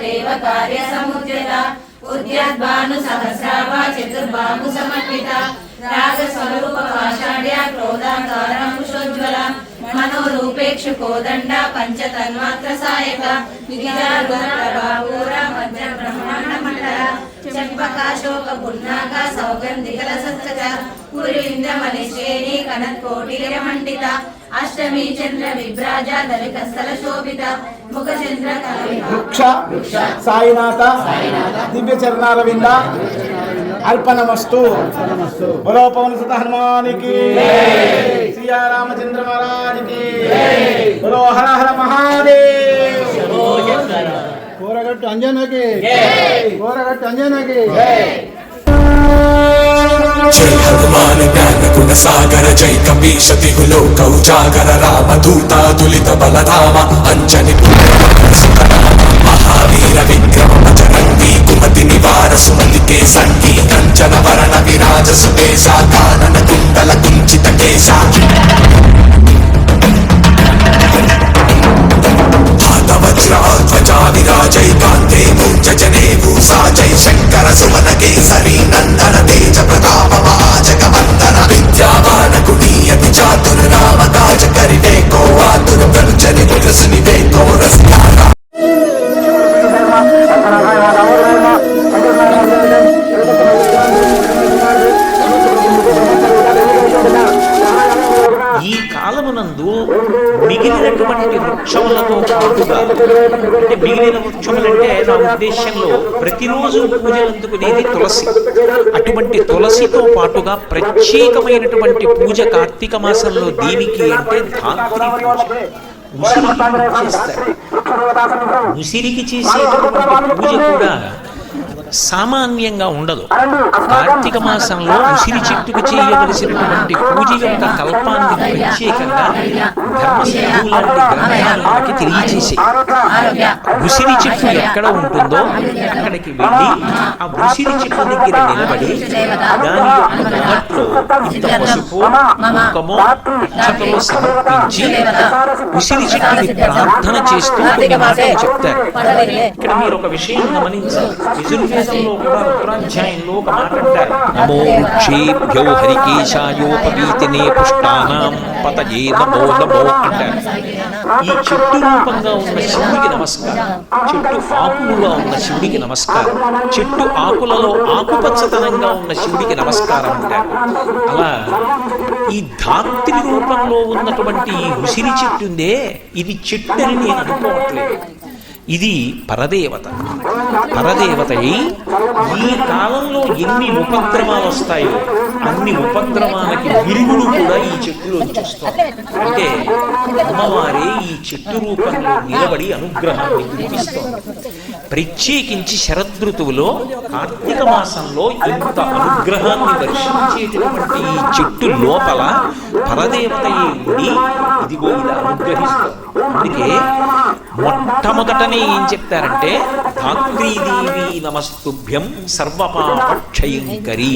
దేవ కార్య సముద్యత ఉద్యద్భాను సహస్రాభ చతుర్భాము సమర్పిత రాగ స్వరూప పాషాఢ్య క్రోధాకార కుశోజ్వల మనోరూపేక్షు కోదండ పంచతన్మాత్ర సాయక విద్యారుణ మధ్య బ్రహ్మాండ మండల చంపకాశోక పున్నాక సౌగంధికల సత్సజ పురీంద్రమణి శ్రేణి కనత్కోటి మండిత అష్టమి చంద్ర విభ్రాజ దళికస్థల శోభిత ముఖ చంద్ర కవి వృక్ష సాయినాథ దివ్య చరణారవింద అర్పణమస్తు బలో పవన్ సుత హనుమానికి శ్రీయా రామచంద్ర మహారాజుకి బలో హర హర మహాదేవ్ కూరగట్టు అంజనకి. కూరగట్టు అంజనకి. జై. హనుమాన్ జ్ఞాన గుణ సాగర జై కపీశ దిగులో కౌజాగర రామ దూతాదులిత బలరామ అంజని మహావీర విక్రమ బజరంగి కుమతి నివార సుమతికే సంగీ కంచన వరణ విరాజ సుదేశ కానన ప్రజని విరసుని ఈ కాలమునందు మిగిలినటువంటి వృక్షములతో పాటుగా అంటే మిగిలిన వృక్షములంటే నా ఉద్దేశంలో ప్రతిరోజు పూజలందుకునేది తులసి. అటువంటి తులసితో పాటుగా ప్రత్యేకమైనటువంటి పూజ కార్తీక మాసంలో దేనికి అంటే ధాత్రి పూజ. उसीरी की चीज़ से मुझे पूरा సామాన్యంగా ఉండదు. కార్తీక మాసంలో ఉసిరి చెట్టుకు చేయవలసినటువంటి పూజ యొక్క కల్పాన్ని ప్రత్యేకంగా ధర్మసింధువు లాంటి ఉసిరి చెట్టు ఎక్కడ ఉంటుందో అక్కడికి వెళ్ళి ఆ ఉసిరి చెట్టు దగ్గర నిలబడి దాని యొక్క మొదట్లో ఇంత పసుపు సమర్పించి ఉసిరి చెట్టుని ప్రార్థన చేస్తూ కొన్ని మాటలు చెప్తారు. ఇక్కడ మీరు ఒక విషయం గమనించాలి. యజుర్వేదంలో కూడా ఉత్తరాధ్యాయంలో ఒక మాట అంటారు నమో వృక్షేభ్యో హరికేశాయోపవీతినే పుష్టానాం పతయే నమో నమో అంటారు ఈ చెట్టు రూపంగా ఉన్న శివుడికి నమస్కారం. చెట్టు ఆకులుగా ఉన్న శివుడికి నమస్కారం. చెట్టు ఆకులలో ఆకుపచ్చతనంగా ఉన్న శివుడికి నమస్కారం అంటారు అలా ఈ ధాత్రి రూపంలో ఉన్నటువంటి ఈ ఉసిరి చెట్టుందే. ఇది చెట్టు అని నేను అనుకోవట్లేదు. ఇది పరదేవత. పరదేవత ఈ కాలంలో ఎన్ని ఉపద్రవాలు వస్తాయో అన్ని ఉపద్రవాలకి విరుగుడు కూడా ఈ చెట్టులో చూస్తాం అంటే అమ్మవారే ఈ చెట్టు రూపంలో నిలబడి అనుగ్రహాన్ని కురిపిస్తోంది ప్రత్యేకించి శరదృతువులో కార్తీక మాసంలో ఇంత అనుగ్రహాన్ని దర్శించేటటువంటి ఈ చెట్టు లోపల పరదేవతయే ఉండి ఇదిగో ఇది అనుగ్రహిస్తుంది అందుకే మొట్టమొదటనే ఏం చెప్తారంటే ధాత్రీదేవి నమస్తుభ్యం సర్వపాపక్షయంకరి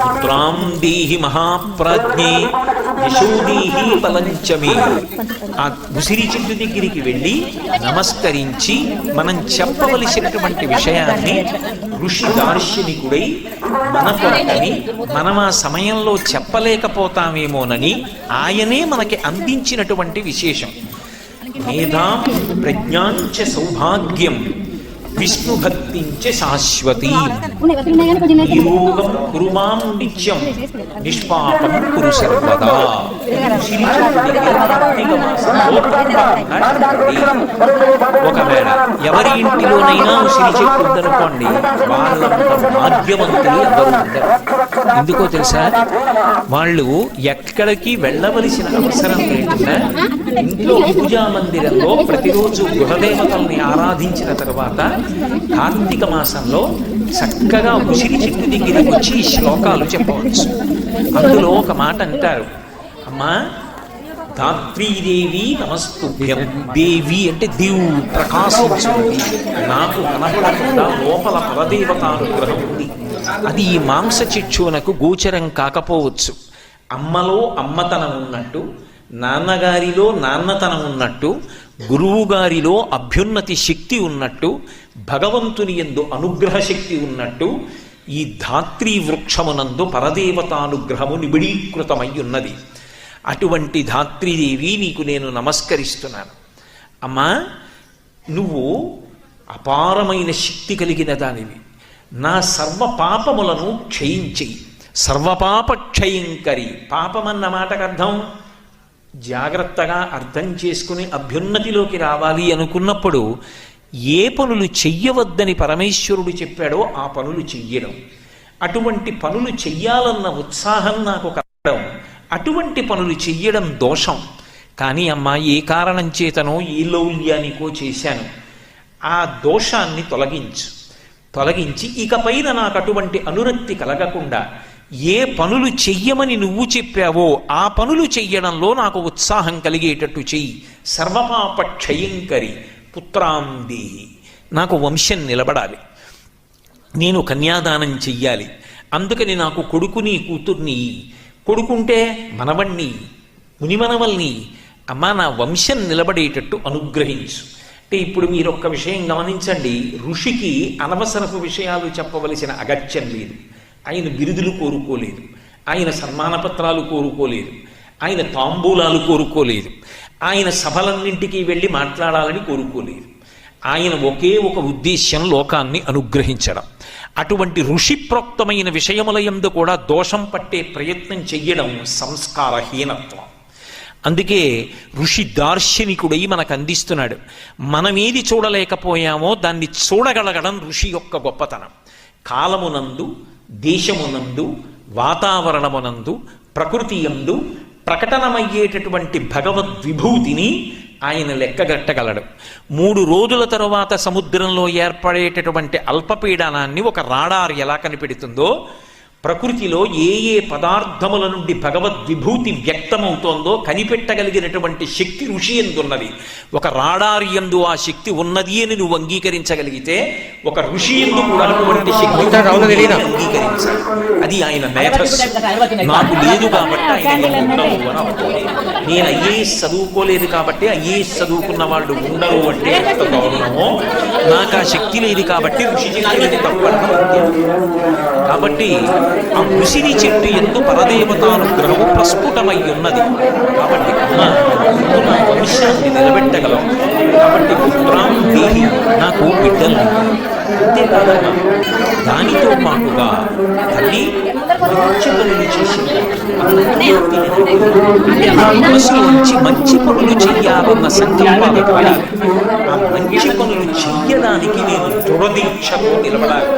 పుత్రాం దేహి మహాప్రాజ్ఞే యశోదీహి బలంచమే ఆ ఉసిరి చెట్టు దగ్గరికి వెళ్ళి నమస్కరించి మనం చెప్పవలసినటువంటి విషయాన్ని ఋషి దార్శనికుడై మన కొరకని మనం ఆ సమయంలో చెప్పలేకపోతామేమోనని ఆయనే మనకి అందించినటువంటి విశేషం. मेधा प्रज्ञा सौभाग्यम సౌభాగ్యం విష్ణుభక్తించ శాశ్వతీ. నిరోగం కురుమాం నిత్యం నిష్పాపం కురు సర్వదా ఒకవేళ ఎవరి ఇంటిలోనైనా ఉసిరి చెట్టు ఉందనుకోండి వాళ్ళంత భాగ్యవంతులు ఎవరు ఉండరు ఎందుకో తెలుసా? వాళ్ళు ఎక్కడికి వెళ్ళవలసిన అవసరం లేకుండా ఇంట్లో పూజా మందిరంలో ప్రతిరోజు గృహదేవతల్ని ఆరాధించిన తర్వాత కార్తీక మాసంలో చక్కగా ఉసిరి చెట్టు దగ్గరికి వచ్చి ఈ శ్లోకాలు చెప్పవచ్చు. అందులో ఒక మాట అంటారు. అమ్మా ధాత్రీదేవి నమస్తుభ్యం. దేవి అంటే దేవుడు ప్రకాశించున్నది నాకు కనపడకుండా లోపల పరదేవతానుగ్రహం ఉంది. అది ఈ మాంస చిక్షువునకు గోచరం కాకపోవచ్చు. అమ్మలో అమ్మతనం ఉన్నట్టు నాన్నగారిలో నాన్నతనం ఉన్నట్టు గురువు గారిలో అభ్యున్నతి శక్తి ఉన్నట్టు భగవంతుని ఎందు అనుగ్రహ శక్తి ఉన్నట్టు ఈ ధాత్రీ వృక్షమునందు పరదేవతానుగ్రహము నిబిడీకృతమై ఉన్నది అటువంటి ధాత్రీదేవి నీకు నేను నమస్కరిస్తున్నాను. అమ్మా నువ్వు అపారమైన శక్తి కలిగిన దానివి. నా సర్వ పాపములను క్షయించి సర్వపాప క్షయంకరి పాపమన్న మాటకు అర్థం జాగ్రత్తగా అర్థం చేసుకుని అభ్యున్నతిలోకి రావాలి అనుకున్నప్పుడు ఏ పనులు చెయ్యవద్దని పరమేశ్వరుడు చెప్పాడో ఆ పనులు చెయ్యడం. అటువంటి పనులు చెయ్యాలన్న ఉత్సాహం నాకు కలగడం అటువంటి పనులు చెయ్యడం దోషం. కానీ అమ్మా ఏ కారణం చేతనో ఏ లౌల్యానికో చేశాను. ఆ దోషాన్ని తొలగించు. తొలగించి ఇకపైన నాకు అటువంటి అనురక్తి కలగకుండా ఏ పనులు చెయ్యమని నువ్వు చెప్పావో ఆ పనులు చెయ్యడంలో నాకు ఉత్సాహం కలిగేటట్టు చెయ్యి. సర్వపాప క్షయంకరి నాకు వంశం నిలబడాలి. నేను కన్యాదానం చెయ్యాలి. అందుకని నాకు కొడుకుని కూతుర్ని. కొడుకుంటే మనవణ్ణి మునిమనవల్ని. అమ్మ నా వంశం నిలబడేటట్టు అనుగ్రహించు. అంటే ఇప్పుడు మీరు ఒక్క విషయం గమనించండి. ఋషికి అనవసరపు విషయాలు చెప్పవలసిన అగత్యం లేదు. ఆయన బిరుదులు కోరుకోలేదు. ఆయన సన్మానపత్రాలు కోరుకోలేదు. ఆయన తాంబూలాలు కోరుకోలేదు. ఆయన సభలన్నింటికి వెళ్ళి మాట్లాడాలని కోరుకోలేదు. ఆయన ఒకే ఒక ఉద్దేశ్యం లోకాన్ని అనుగ్రహించడం. అటువంటి ఋషిప్రోక్తమైన విషయములయందు కూడా దోషం పట్టే ప్రయత్నం చెయ్యడం సంస్కారహీనత్వం. అందుకే ఋషి దార్శనికుడై మనకు అందిస్తున్నాడు మనమేది చూడలేకపోయామో దాన్ని చూడగలగడం ఋషి యొక్క గొప్పతనం. కాలమునందు దేశమునందు వాతావరణమునందు ప్రకృతి యందు ప్రకటనమయ్యేటటువంటి భగవద్విభూతిని ఆయన లెక్కగట్టగలడు. మూడు రోజుల తరువాత సముద్రంలో ఏర్పడేటటువంటి అల్పపీడనాన్ని ఒక రాడార్ ఎలా కనిపెడుతుందో ప్రకృతిలో ఏ ఏ పదార్థముల నుండి భగవద్విభూతి వ్యక్తమవుతోందో కనిపెట్టగలిగినటువంటి శక్తి ఋషి ఎందున్నది? ఒక రాడారి ఎందు ఆ శక్తి ఉన్నది అని నువ్వు అంగీకరించగలిగితే ఒక ఋషి ఎందు కూడా అటువంటి శక్తి అంగీకరించాలి. అది ఆయన మేధస్సు. నాకు లేదు కాబట్టి ఆయన ఉండవు అని అవుతుంది నేను ఐఏఎస్ చదువుకోలేదు కాబట్టి ఐఏఎస్ చదువుకున్న వాళ్ళు ఉండరు అంటే ఎంత గౌరవమో? నాకు ఆ శక్తి లేదు కాబట్టి ఋషి చెప్పేది తప్పడం కాబట్టి ఆ ఉసిరి చెట్టు ఎందు పరదేవతానుగ్రహము ప్రస్ఫుటమై ఉన్నది కాబట్టి అమ్మ నువ్వు నా వంశాన్ని నిలబెట్టగలవు. కాబట్టి పుత్రాం దేహి నాకు బిడ్డలు. అంతేకాదమ్మా దానితో పాటుగా తల్లి మంచి పనులు చేసింది మనసులోంచి మంచి పనులు చెయ్యాలన్న సంకల్పాలు ఆ మంచి పనులు చెయ్యడానికి నేను దృఢదీక్షకు నిలబడాలి.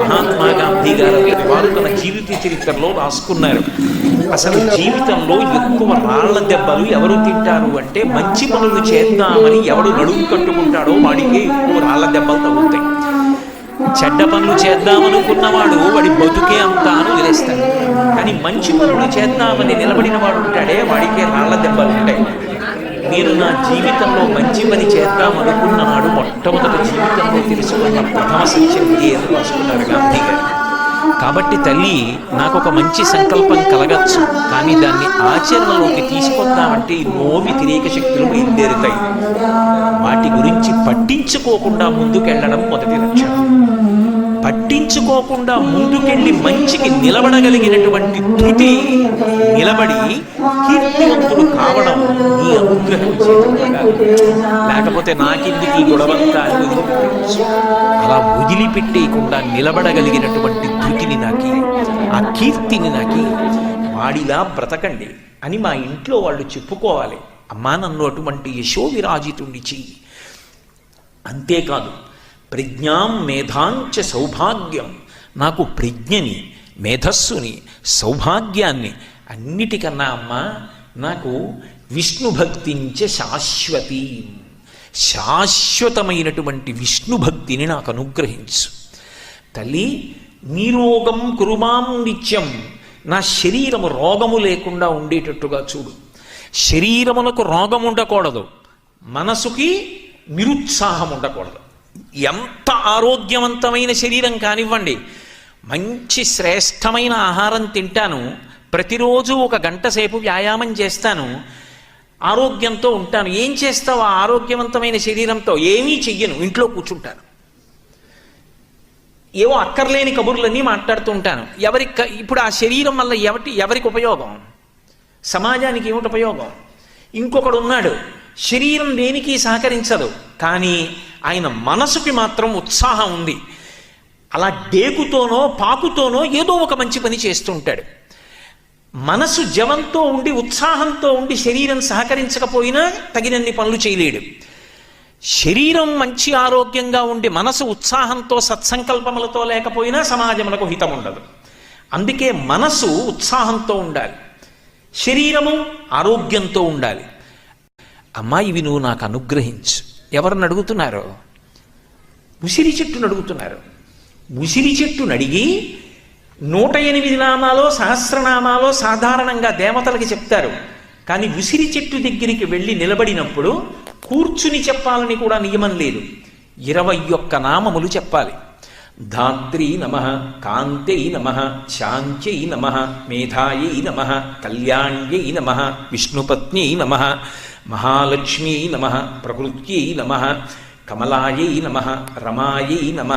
మహాత్మా గాంధీ గారు వారు తన జీవిత చరిత్రలో రాసుకున్నారు. అసలు జీవితంలో ఎక్కువ రాళ్ళ దెబ్బలు ఎవరు తింటారు అంటే మంచి పనులు చేద్దామని ఎవడు నడుము కట్టుకుంటాడో వాడికి ఎక్కువ రాళ్ళ దెబ్బలు తగ్గుతాయి చెడ్డ పనులు చేద్దామనుకున్నవాడు వాడి బతుకే అంతా అని వదిలేస్తాడు కానీ మంచి పనులు చేద్దామని నిలబడిన వాడు ఉంటాడే వాడికే రాళ్ళ దెబ్బలు ఉంటాయి. మీరు నా జీవితంలో మంచి పని చేద్దామనుకున్నవాడు మొట్టమొదటి జీవితంలో తెలుసుకున్న ప్రథమ సత్యం అని గాంధీ గారు. కాబట్టి తల్లి నాకు ఒక మంచి సంకల్పం కలగచ్చు. కానీ దాన్ని ఆచరణలోకి తీసుకొద్దామంటే నోవి తిరేక శక్తులు బయలుదేరుతాయి. వాటి గురించి పట్టించుకోకుండా ముందుకెళ్ళడం మొదటి లక్ష్యం. పట్టించుకోకుండా ముందుకెళ్ళి మంచికి నిలబడగలిగినటువంటి తుటి నిలబడి కీర్తివంతుడు కావడం నీ అనుగ్రహం లేకపోతే నాకెందుకు ఈ గొడవంతా అలా వదిలిపెట్టేయకుండా నిలబడగలిగినటువంటి ధృతిని నాకి ఆ కీర్తిని నాకి వాడిలా బ్రతకండి అని మా ఇంట్లో వాళ్ళు చెప్పుకోవాలి. అమ్మా నన్ను అటువంటి యశోవిరాజితుణ్ణి చెయ్యి. అంతేకాదు ప్రజ్ఞాం మేధాంచ సౌభాగ్యం. నాకు ప్రజ్ఞని మేధస్సుని సౌభాగ్యాన్ని అన్నిటికన్నా అమ్మ నాకు విష్ణు భక్తించ శాశ్వతి. శాశ్వతమైనటువంటి విష్ణు భక్తిని నాకు అనుగ్రహించు. తల్లి నీరోగం కురుమాం నిత్యం. నా శరీరము రోగము లేకుండా ఉండేటట్టుగా చూడు. శరీరమునకు రోగం ఉండకూడదు. మనసుకి నిరుత్సాహం ఉండకూడదు. ఎంత ఆరోగ్యవంతమైన శరీరం కానివ్వండి మంచి శ్రేష్టమైన ఆహారం తింటాను ప్రతిరోజు ఒక గంట సేపు వ్యాయామం చేస్తాను ఆరోగ్యంతో ఉంటాను. ఏం చేస్తావు ఆ ఆరోగ్యవంతమైన శరీరంతో? ఏమీ చెయ్యను ఇంట్లో కూర్చుంటాను. ఏవో అక్కర్లేని కబుర్లన్నీ మాట్లాడుతూ ఉంటాను. ఎవరి ఇప్పుడు ఆ శరీరం వల్ల ఎవటి ఎవరికి ఉపయోగం? సమాజానికి ఏమిటి ఉపయోగం? ఇంకొకడు ఉన్నాడు. శరీరం దేనికి సహకరించదు కానీ ఆయన మనసుకి మాత్రం ఉత్సాహం ఉంది. అలా డేకుతోనో పాకుతోనో ఏదో ఒక మంచి పని చేస్తుంటాడు. మనసు జవంతో ఉండి ఉత్సాహంతో ఉండి శరీరం సహకరించకపోయినా తగినన్ని పనులు చేయలేడు. శరీరం మంచి ఆరోగ్యంగా ఉండి మనసు ఉత్సాహంతో సత్సంకల్పములతో లేకపోయినా సమాజములకు హితం ఉండదు అందుకే మనసు ఉత్సాహంతో ఉండాలి. శరీరము ఆరోగ్యంతో ఉండాలి. అమ్మా ఇవి నువ్వు నాకు అనుగ్రహించు. ఎవరిని అడుగుతున్నారు? ఉసిరి చెట్టును అడుగుతున్నారు. ఉసిరి చెట్టును అడిగి నూట ఎనిమిది నామాలో సహస్రనామాలో సాధారణంగా దేవతలకి చెప్తారు. కానీ ఉసిరి చెట్టు దగ్గరికి వెళ్ళి నిలబడినప్పుడు కూర్చుని చెప్పాలని కూడా నియమం లేదు. ఇరవై ఒక్క నామములు చెప్పాలి. ధాత్రీ నమ కాంతై నమ శాంత్యై నమ మేధాయై నమ కళ్యాణ్యై నమ విష్ణుపత్ని నమ మహాలక్ష్మీ నమ ప్రకృత్యై నమ కమలాయై నమ రమాయై నమ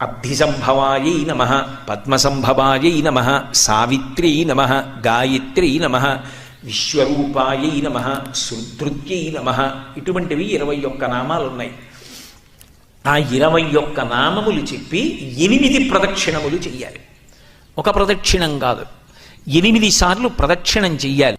అబ్ధిసంభవాయై నమ పద్మసంభవాయై నమ సావిత్ర్యై నమ గాయత్ర్యై నమ విశ్వరూపాయై నమ శుద్ధృత్యై నమ ఇటువంటివి ఇరవై ఒక్క నామాలు ఉన్నాయి ఆ ఇరవై ఒక్క నామములు చెప్పి ఎనిమిది ప్రదక్షిణములు చెయ్యాలి. ఒక ప్రదక్షిణం కాదు ఎనిమిది సార్లు ప్రదక్షిణం చెయ్యాలి.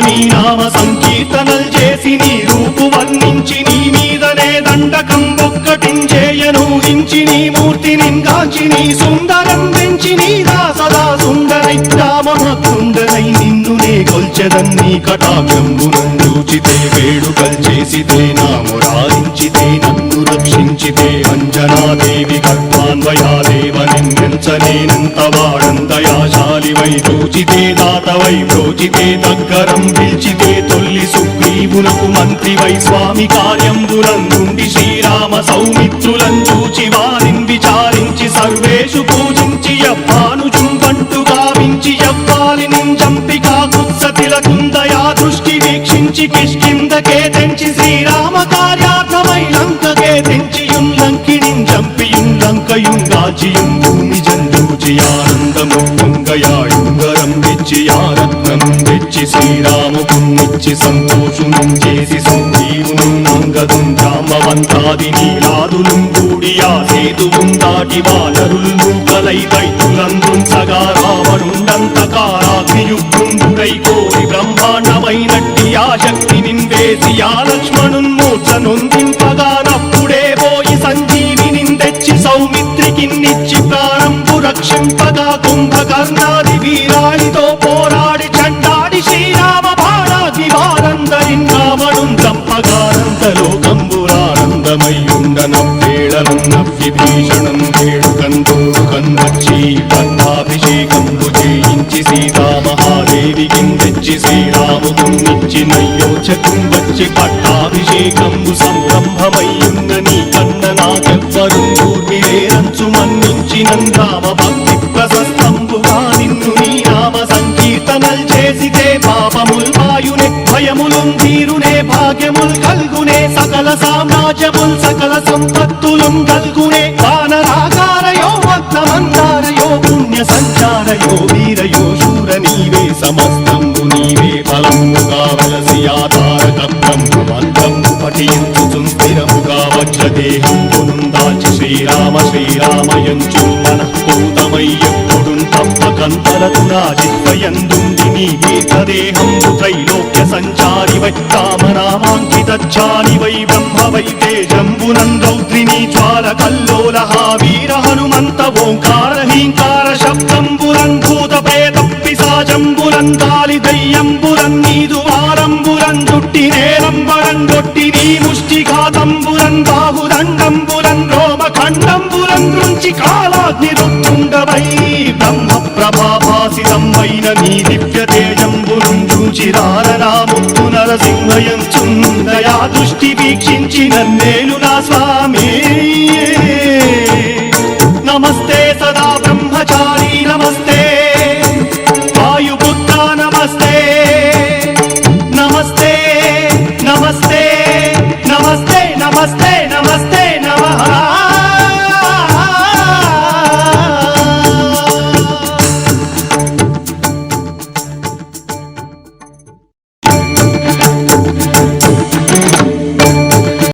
ఒక్కటించేయను హించి నీ మూర్తి నింగాంచి నీ సుందరం పెంచి నీ దాసదా సుందరై రామభక్తుండనై నిన్ను నే కొల్చెదన్నీ కటాక్షంబునందూచితే వేడుకల్ చేసితే నా నామురారించితే నన్ను రక్షించితే అంజనాదేవి కర్మాన్వయాదేవ నిన్నెంచనేనంత వాడంతయాశాలివై చూచితే దాతవై ప్రోచితే దగ్గరం జీవులకు మంత్రి వై స్వామి కార్యంబులందుండి శ్రీరామ సౌమిత్రులం చూచి వారిని విచారించి సర్వేషు పూజించి యవ్వాను చుంబంటు గావించి యవ్వాలిని చంపి కాకుత్స తిలకుందయా దృష్టి వీక్షించి కిష్కిందకే తెంచి శ్రీరామ కార్యార్థమై లంకకే తెంచియుం లంకిణిం చంపియుం లంకయుం రాజియుం భూమి జంజూచి ఆనందము పొంగయాయుంగరం తెచ్చి ఆరత్నం తెచ్చి శ్రీరాముకున్నిచ్చి సంతోషునం చేసి సంజీవును అంగదుం జామవంతాది నీలాదులం కూడియా ఆ సేతువుం దాటి వానరులు కలై దైతులందుం సగా రావణుండంత రావణుండంతకారాగ్నియుగ్గుండుడై కోరి బ్రహ్మాండమైనట్టి ఆ శక్తి నిందేసి ఆ లక్ష్మణున్ మూర్ఛ నొందింపగానప్పుడే పోయి సంజీవిని తెచ్చి సౌమిత్రికిన్నిచ్చి ప్రాణంపు రక్షింపగా కుంభకర్ణాది వీరాళితో పోరాడి వారందరిన్ రావణుం నవ్వి భీషణం విభీషణం వేడుకందోడు కన్వచ్చి పట్టాభిషేకంబు చేయించి సీతామహాదేవికి తెచ్చి శ్రీరాముకున్నిచ్చి నయ్యోచకం వచ్చి పట్టాభిషేకంబు సంరంభమయ్యుందని రాజ్యముల్ సకల సంపత్తులు గల్గునే వానరాకారయో వర్తమందారయో పుణ్య సంచారయో వీరయో శూర నీవే సమస్తంబు నీవే ఫలముగా వలసి ఆధారక బ్రహ్మమంత్రము పఠించు స్థిరముగా వజ్రదేహం పునుందాచి శ్రీరామ శ్రీరామయంచు మనఃపూతమై ఎప్పుడు తప్పకంతరతు నా నీ దీర్ఘదేహంబు త్రైలోక్య సంచారి వై రామనామాంకితాని వై బ్రహ్మ వై తేజంబునం రౌద్రిని జ్వాల కల్లోల వీర హనుమంత ఓంకార హీంకార శబ్దంబురం భూత పేద పిశాచంబురం తాలి దయ్యంబురం నీదు వారంబురం దుట్టి నేలంబరం దొట్టి నీ ముష్టిఘాతంబురం బాహుదండంబురం రోమ ఖండంబురం నుంచి కాలాగ్ని రుత్తుండవై బ్రహ్మ ప్రభావ తేజంబురుంచూచి రారనా ముత్తు నరసింహయంచుందయా దృష్టి వీక్షించి నన్నేలు నా స్వామి?